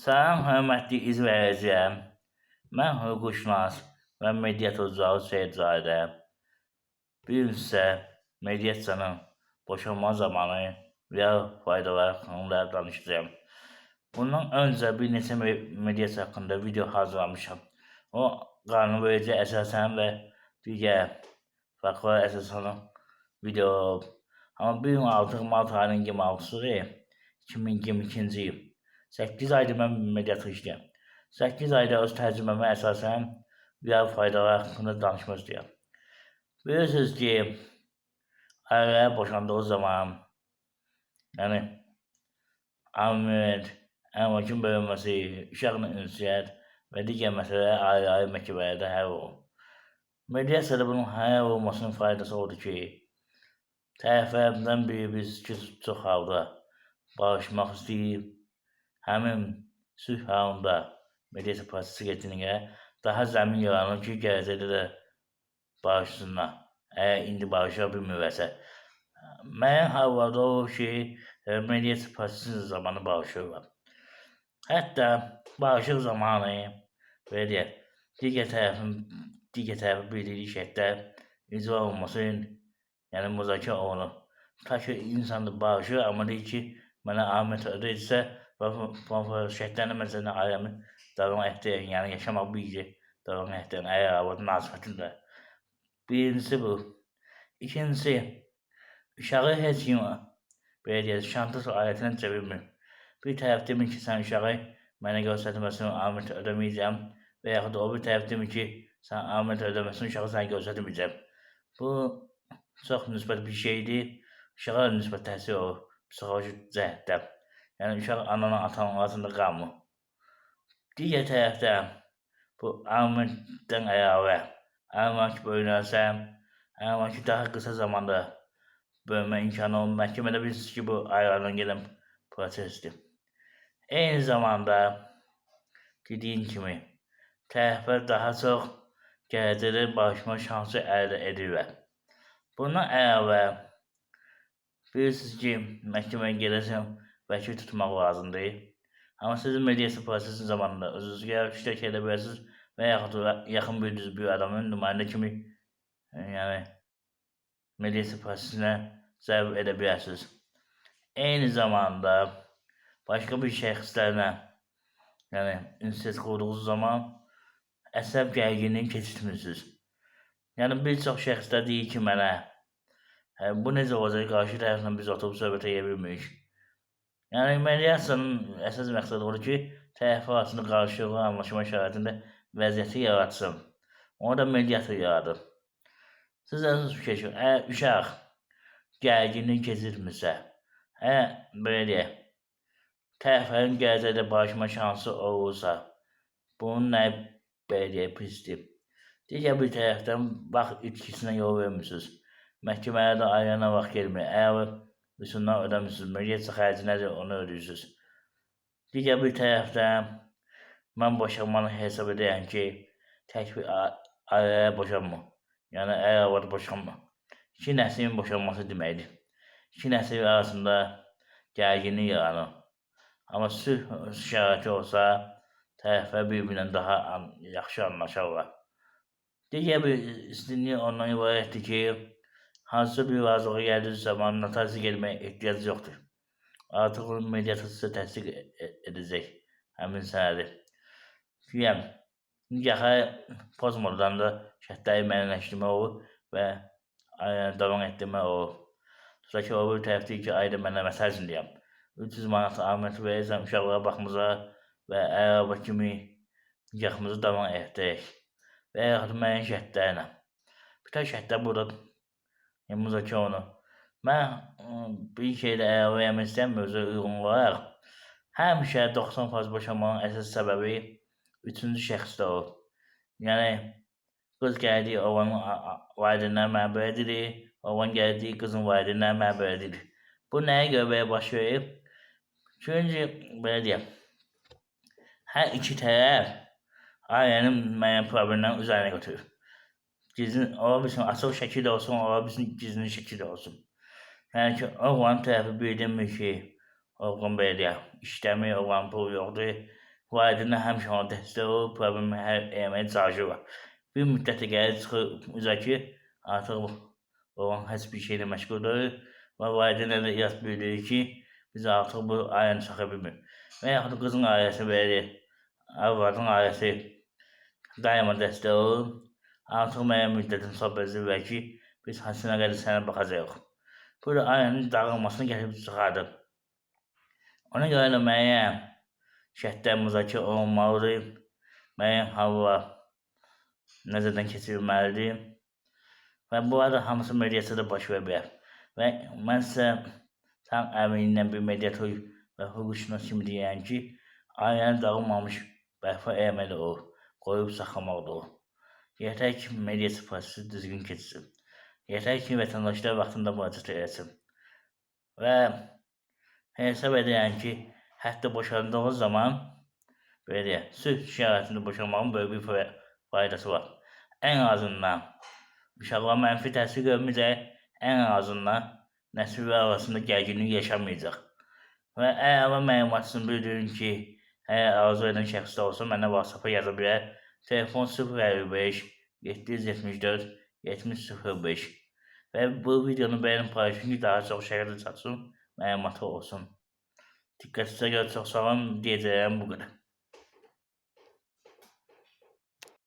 Salam, hörmətli izləyiciyəm. Mən hüquqşünas və mediator Seyid Zahidəm. Bu gün sizə mediasiyanın boşanma zamanı və faydaları haqqında danışacağım. Bundan öncə bir neçə me- mediasiya haqqında video hazırlamışam. O qanunverici əsasən və digər faktlar əsasən video. Amma bu gün artıq mart ayının 26-sı 2022-ci il. 8 aydır mən mediator işləyirəm. 8 ayda öz təcrübəmə əsasən real faydalar haqqında danışmaq istəyirəm. Bilirsiniz ki, ailəyə boşandığı zaman, yəni amid, əməkin bölünməsi, uşaqla ünsiyyət və digər məsələlər ayrı-ayrı məhkəmələrdə həll olunur. Mediasiyada bunun həll olmasının faydası odur ki, tərəflərdən biri biz çox halda barışmaq istəyir, həmin sülh halında mediasiya prosesi keçirinə daha zəmin yaranır ki, gələcəkdə də barışsınlar. Əgər indi barışa bilmirlərsə. Müəyyən hallarda olur ki, e, mediasiya prosesi zamanı barışırlar. Hətta barışıq zamanı belə deyək, digər tərəfin digər tərəfi bildiyi şərtlər icra olunması, yəni müzakirə olunur. Ta ki, insan da barışır, amma deyir ki, mənə Ahmet ödəyirsə şərtlərini məsələn ailəmi davam etdirir, yəni yaşamaq birgə davam etdirir, əgər arvad münasibətində. Birincisi bu. İkincisi, uşağı heç kim belə deyək, şantaj alətinə çevirmir. Bir tərəf demir ki, sən uşağı mənə göstərməsin, Ahmet ödəməyəcəm və yaxud da o bir tərəf demir ki, sən Ahmet ödəməsin, uşağı sənə göstərməyəcəm. Bu çox müsbət bir şeydir. Uşağa müsbət təsir olur psixoloji cəhətdən. Yəni uşaq ananın, atanın arasında qalmır. Digər tərəfdən bu Ahmetdən əlavə bölünərsə, əgər ki, daha qısa zamanda bölünmə imkanı olur. Məhkəmədə bilirsiniz ki, bu aylardan gələn prosesdir. Eyni zamanda dediyim kimi tərəflər daha çox gələcəkdə barışma şansı əldə edirlər. Bundan əlavə bilirsiniz ki, məhkəməyə gedəsən vəkil tutmaq lazımdır. Amma siz mediasiya prosesi zamanında özünüzə iştirak edə bilərsiniz və yaxud yaxın bildiyiniz bir adamın nümayəndə kimi e, yəni mediasiya prosesinə zərb edə bilərsiniz. Eyni zamanda başqa bir şəxslərlə yəni ünsiyyət qurduğunuz zaman əsəb gərginliyi keçirtmirsiniz. Yəni bir çox şəxslər deyir ki, mənə bu necə olacaq, qarşı tərəflə biz oturub söhbət edə bilmirik. Yəni mediasiyanın əsas məqsədi odur ki, tərəflər arasında qarşılıqlı anlaşma şəraitində vəziyyəti yaratsın. Onu da mediator yaradır. Siz özünüz fikir verin. Əgər uşaq gərginlik keçirmirsə, əgər belə deyək, tərəflərin gələcəkdə barışma şansı olursa, bunun nə belə deyək pisdir. Digər bir tərəfdən vaxt itkisinə yol vermirsiniz. Məhkəmələrdə ayrana vaxt gelmir. Əgər Üstündən ödəmisiniz. Mediasiya xərci nədir, onu ödəyirsiniz. Digər bir tərəfdən mən boşanmanı hesab edirəm ki, tək bir ailəyə boşanma. Yəni əgər arvad boşanma. İki nəslin boşanması deməkdir. İki nəsil arasında gərginlik yaranır. Amma sülh şəraiti olsa, tərəflər bir-birinə daha an yaxşı anlaşarlar. Digər bir üstünlük ondan ibarətdir ki, hansısa bir razılığa gəldiyi zaman notariusa getməyə ehtiyac yoxdur. Artıq onu mediator sizə təsdiq e- e- edəcək həmin sənədi. Deyəm, nikaha pozmadan da şərtləri müəyyənləşdirmək olur və ə, davam etdirmək olur. Tutaq ki, o bir tərəf deyir ki, ayda mənə məsəl üçün deyəm, 300 manat almət verirsən uşaqlara baxımıza və əraba kimi nikahımızı davam etdirək və yaxud müəyyən şərtlərlə. Bütün şərtlər burada yəni, müzakirə olunur. Mən bir şeydə əlavə etmək istəyirəm özə uyğun olaraq. Həmişə 90% boşanmanın əsas səbəbi üçüncü şəxsdə olur. Yəni qız gəldiyi oğlanın valideynləri məbər edilir, oğlan gəldiyi qızın valideynləri məbər edilir. Bu nəyə görə belə baş verir? Çünki belə deyək, hər iki tərəf ailənin müəyyən problemlərini üzərinə götürür. Gizlin, ola bilsin açıq şəkildə olsun, ola bilsin gizlin şəkildə olsun. Yəni ki, oğlan tərəfi bildirmir ki, oğlan deyək, işləmir, oğlan pul yoxdur, valideynlər həmişə ona dəstək olub, problemi həll eləməyə çalışırlar. Bir müddətə gəlir çıxır ki, artıq oğlan heç bir şeylə məşğul deyil və valideynlər də yas bildirir ki, biz artıq bu ailəni çaka bilmirik. Və yaxud qızın ailəsi belə, arvadın ailəsi daima dəstək olur. Artıq müəyyən müddətin söhbət edirlər ki, biz həsinə qədər sənə baxacağıq. Bu da ailənin dağılmasını gətirib çıxardır. Ona görə də müəyyən şərtlər müzakirə olunmalıdır. Müəyyən hallar nəzərdən keçirilməlidir. Və bu arada hamısı mediasiyada baş verə bilər. Və mən sizə tam əminlə bir mediator və hüquqşünas kimi deyirəm ki, ailənin dağılmamış bərpa eləməli olur, qoyub saxlamaq olur. Yetər ki, mediasi prosesi düzgün keçsin. Yetər ki, vətəndaşlar vaxtında müraciət etsin. Və hesab edirəm ki, hətta boşandığı zaman belə deyək, sülh şəraitində boşanmağın böyük bir fa- faydası var. Ən azından uşaqlara mənfi təsir görməyəcək, ən azından nəsillər arasında gərginlik yaşamayacaq. Və əlavə məlumat üçün bildirin ki, əgər arzu edən şəxslər olsa mənə WhatsApp-a yaza bilər. Telefon 055 774 7005 və bu videonu bəyənin paylaşın ki, daha çox şəkildə çatsın, məlumatı olsun. Diqqətinizə görə çox sağ olun, deyəcəyim bu qədər.